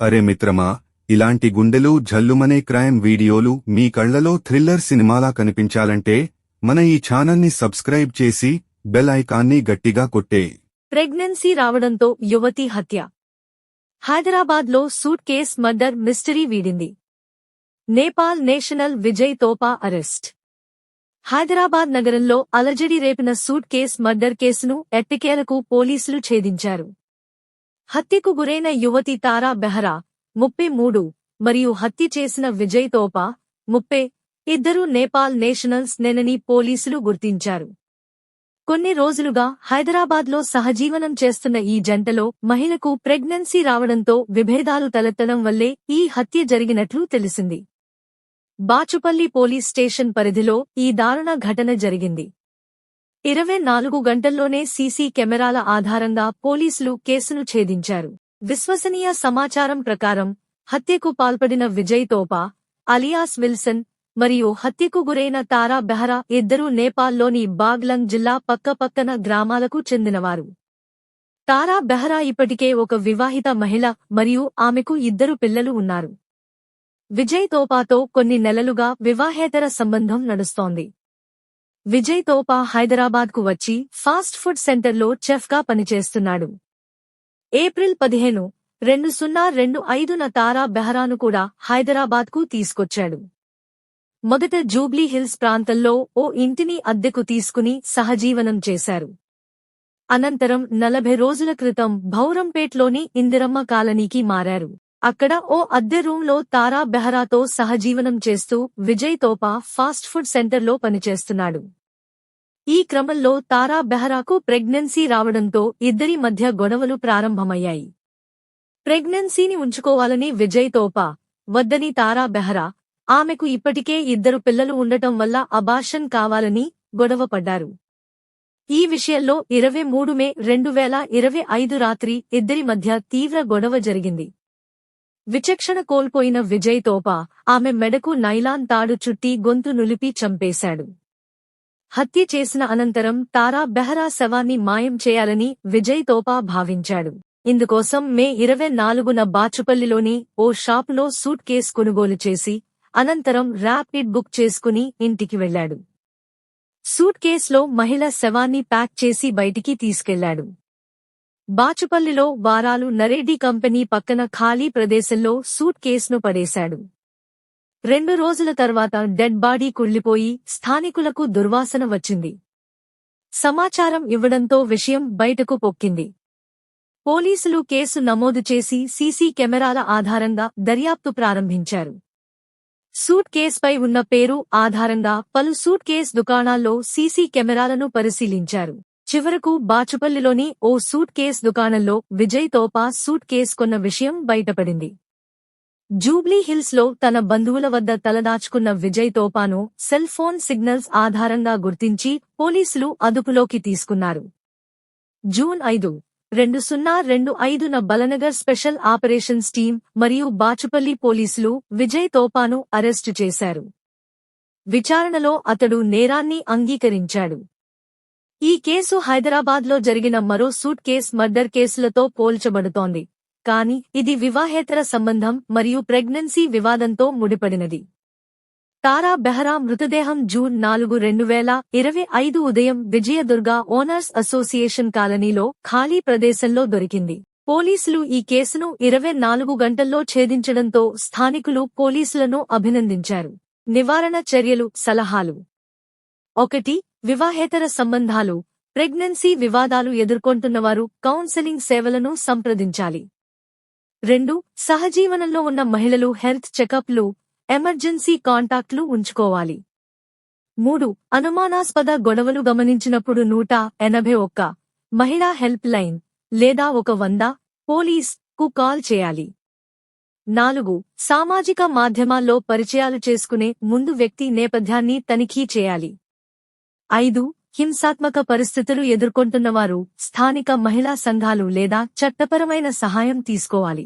అరే మిత్రమా ఇలాంటి గుండెలు జల్లుమనే క్రైమ్ వీడియోలు మీ కళ్ళలో థ్రిల్లర్ సినిమాలా కనిపించాలంటే మన ఈ ఛానల్ని సబ్స్క్రైబ్ చేసి బెల్ ఐకాన్ని గట్టిగా కొట్టే. ప్రెగ్నెన్సీ రావడంతో యువతి హత్య. హైదరాబాద్లో suitcase murder mystery వీడింది. Nepal national Vijay Thopa arrest. Hyderabad నగరంలో అలజడి రేపిన సూట్ కేస్ మర్డర్ కేసును ఎట్టకేలకు పోలీసులు ఛేదించారు. హత్యకు గురైన యువతి తారా బెహరా ముప్పై మూడు మరియు హత్య చేసిన విజయ్ తోపా ముప్పై ఇద్దరు నేపాల్ నేషనల్స్ నెనని పోలీసులు గుర్తించారు. కొన్ని రోజులుగా హైదరాబాద్లో సహజీవనం చేస్తున్న ఈ జంటలో మహిళకు ప్రెగ్నెన్సీ రావడంతో విభేదాలు తలెత్తడం వల్లే ఈ హత్య జరిగినట్లు తెలిసింది. బాచుపల్లి పోలీస్ స్టేషన్ పరిధిలో ఈ దారుణ ఘటన జరిగింది. ఇరవై నాలుగు గంటల్లోనే సీసీ కెమెరాల ఆధారంగా పోలీసులు కేసును ఛేదించారు. విశ్వసనీయ సమాచారం ప్రకారం హత్యకు పాల్పడిన విజయ్ తోపా అలియాస్ విల్సన్ మరియు హత్యకు గురైన తారా బెహరా ఇద్దరూ నేపాల్లోని బాగ్లంగ్ జిల్లా పక్కపక్కన గ్రామాలకు చెందినవారు. తారా బెహరా ఇప్పటికే ఒక వివాహిత మహిళ మరియు ఆమెకు ఇద్దరు పిల్లలు ఉన్నారు. విజయ్ తోపాతో కొన్ని నెలలుగా వివాహేతర సంబంధం నడుస్తోంది. విజయ్ తోపా హైదరాబాద్కు వచ్చి ఫాస్ట్ ఫుడ్ సెంటర్లో చెఫ్గా పనిచేస్తున్నాడు. ఏప్రిల్ పదిహేను రెండు సున్నా రెండు ఐదున తారా బెహరాను కూడా హైదరాబాద్కు తీసుకొచ్చాడు. మొదట జూబ్లీ హిల్స్ ప్రాంతంలో ఓ ఇంటిని అద్దెకు తీసుకుని సహజీవనం చేశారు. అనంతరం నలభై రోజుల క్రితం భౌరంపేట్లోని ఇందిరమ్మ కాలనీకి మారారు. అక్కడ ఓ అద్దె రూంలో తారా బెహరాతో సహజీవనం చేస్తూ విజయ్ తోపా ఫాస్ట్ ఫుడ్ సెంటర్లో పనిచేస్తున్నాడు. ఈ క్రమంలో తారా బెహరాకు ప్రెగ్నెన్సీ రావడంతో ఇద్దరి మధ్య గొడవలు ప్రారంభమయ్యాయి. ప్రెగ్నెన్సీని ఉంచుకోవాలని విజయ్ తోపా వద్దని తారా బెహరా ఆమెకు ఇప్పటికే ఇద్దరు పిల్లలు ఉండటం వల్ల అబార్షన్ కావాలని గొడవపడ్డారు ఈ విషయంలో ఇరవై మూడు మే రెండు వేల ఇరవై ఐదు రాత్రి ఇద్దరి మధ్య తీవ్ర గొడవ జరిగింది. విచక్షణ కోల్పోయిన విజయ్ తోపా ఆమె మెడకు నైలాన్ తాడు చుట్టి గొంతు నులిపి చంపేశాడు. హత్య చేసిన అనంతరం తారా బెహరా శవాన్ని మాయం చేయాలని విజయ్ తోపా భావించాడు. ఇందుకోసం మే ఇరవై నాలుగున బాచుపల్లిలోని ఓ షాపులో సూట్ కేస్ కొనుగోలు చేసి అనంతరం ర్యాపిడ్ బుక్ చేసుకుని ఇంటికి వెళ్ళాడు సూట్ కేస్లో మహిళ శవాన్ని ప్యాక్ చేసి బయటికి తీసుకెళ్ళాడు. బాచుపల్లిలో వారాలు నరేడి కంపెనీ పక్కన ఖాళీ ప్రదేశంలో సూట్ కేసును పడేశాడు. రెండు రోజుల తర్వాత డెడ్ బాడీ కుళ్ళిపోయి స్థానికులకు దుర్వాసన వచ్చింది. సమాచారం ఇవ్వడంతో విషయం బయటకు పొక్కింది. పోలీసులు కేసు నమోదు చేసి సీసీ కెమెరాల ఆధారంగా దర్యాప్తు ప్రారంభించారు. సూట్ కేస్పై ఉన్న పేరు ఆధారంగా పలు సూట్ కేస్ దుకాణాల్లో సీసీ కెమెరాలను పరిశీలించారు. చివరకు బాచుపల్లిలోని ఓ సూట్ కేస్ దుకాణంలో విజయ్ తోపా సూట్ కేస్ కొన్న విషయం బయటపడింది. జూబ్లీహిల్స్లో లో తన బంధువుల వద్ద తలదాచుకున్న విజయ్ తోపాను సెల్ ఫోన్ సిగ్నల్స్ ఆధారంగా గుర్తించి పోలీసులు అదుపులోకి తీసుకున్నారు. జూన్ ఐదు రెండు సున్నా రెండు ఐదున బలనగర్ స్పెషల్ ఆపరేషన్స్ టీం మరియు బాచుపల్లి పోలీసులు విజయ్ తోపాను అరెస్టు చేశారు. విచారణలో అతడు నేరాన్ని అంగీకరించాడు. ఈ కేసు హైదరాబాద్లో జరిగిన మరో సూట్ కేస్ మర్డర్ కేసులతో పోల్చబడుతోంది. కాని ఇది వివాహేతర సంబంధం మరియు ప్రెగ్నెన్సీ వివాదంతో ముడిపడినది. తారా బెహరా మృతదేహం జూన్ నాలుగు రెండు వేల ఇరవై ఐదు ఉదయం విజయదుర్గ ఓనర్స్ అసోసియేషన్ కాలనీలో ఖాళీ ప్రదేశంలో దొరికింది. పోలీసులు ఈ కేసును ఇరవై నాలుగు గంటల్లో ఛేదించడంతో స్థానికులు పోలీసులను అభినందించారు. నివారణ చర్యలు సలహాలు. ఒకటి వివాహేతర సంబంధాలు. ప్రెగ్నెన్సీ వివాదాలు ఎదుర్కొంటున్నవారు కౌన్సెలింగ్ సేవలను సంప్రదించాలి. రెండు సహజీవనంలో ఉన్న మహిళలు హెల్త్ చెకప్లు ఎమర్జెన్సీ కాంటాక్ట్లు ఉంచుకోవాలి. మూడు అనుమానాస్పద గొడవలు గమనించినప్పుడు నూట ఎనభై ఒక్క మహిళా హెల్ప్ లైన్ లేదా ఒక వంద పోలీస్కు కాల్ చేయాలి. నాలుగు సామాజిక మాధ్యమాల్లో పరిచయాలు చేసుకునే ముందు వ్యక్తి నేపథ్యాన్ని తనిఖీ చేయాలి. ఐదు హింసాత్మక పరిస్థితులు ఎదుర్కొంటున్నవారు స్థానిక మహిళా సంఘాలు లేదా చట్టపరమైన సహాయం తీసుకోవాలి.